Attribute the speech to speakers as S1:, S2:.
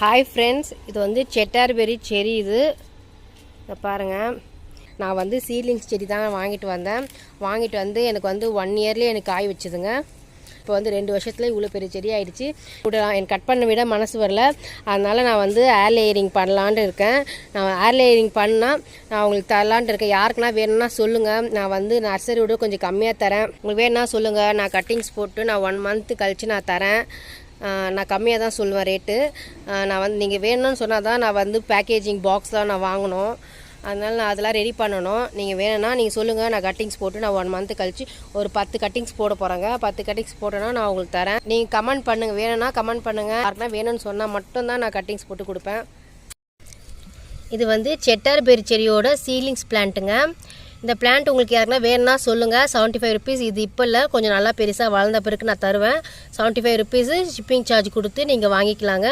S1: Hi friends இது வந்து செட்டார்பெரி செரி இது. இதை பாருங்கள் நான் வந்து சீலிங்ஸ் செடி தான் வாங்கிட்டு வந்தேன். வாங்கிட்டு வந்து எனக்கு வந்து ஒன் இயர்லேயே எனக்கு காய் வச்சுதுங்க. இப்போ வந்து ரெண்டு வருஷத்துல இவ்வளோ பெரிய செடி ஆகிடுச்சு கூட எனக்கு கட் பண்ண விட மனசு வரல. அதனால் நான் வந்து ஏர் லேயரிங் பண்ணலான்ட்டு இருக்கேன். நான் ஏர் லேயரிங் பண்ணால் நான் உங்களுக்கு தரலான்ட்டு இருக்கேன். யாருக்குனா வேணும்னா சொல்லுங்கள் நான் வந்து நர்சரியோட கொஞ்சம் கம்மியாக தரேன். உங்களுக்கு வேணும்னா சொல்லுங்கள் நான் கட்டிங்ஸ் போட்டு நான் ஒன் மந்த்து கழித்து நான் தரேன். நான் கம்மியாக தான் சொல்லுவேன் ரேட்டு நான் வந்து நீங்கள் வேணும்னு சொன்னால் தான் நான் வந்து பேக்கேஜிங் பாக்ஸ் தான் நான் வாங்கணும். அதனால் நான் அதெல்லாம் ரெடி பண்ணணும். நீங்கள் வேணும்னா நீங்கள் சொல்லுங்கள் நான் கட்டிங்ஸ் போட்டு நான் ஒன் மந்த்து கழித்து ஒரு பத்து கட்டிங்ஸ் போட போகிறேங்க பத்து கட்டிங்ஸ் போட்டேன்னா நான் உங்களுக்கு தரேன். நீங்கள் கமெண்ட் பண்ணுங்கள் வேணும்னா கமெண்ட் பண்ணுங்கள் யாருக்குனா வேணும்னு சொன்னால் மட்டும்தான் நான் கட்டிங்ஸ் போட்டு கொடுப்பேன். இது வந்து செட்டார் பெரி செடியோட சீலிங்ஸ் பிளான்ட்டுங்க இந்த பிளான்ட் உங்களுக்கு யாருன்னா வேணும்னா சொல்லுங்கள் செவன்ட்டி ஃபைவ் ருபீஸ் இது இப்போ இல்லை. கொஞ்சம் நல்லா பெருசாக வளர்ந்த பிறகு நான் தருவேன். Seventy five rupees shipping charge கொடுத்து நீங்கள் வாங்கிக்கலாங்க.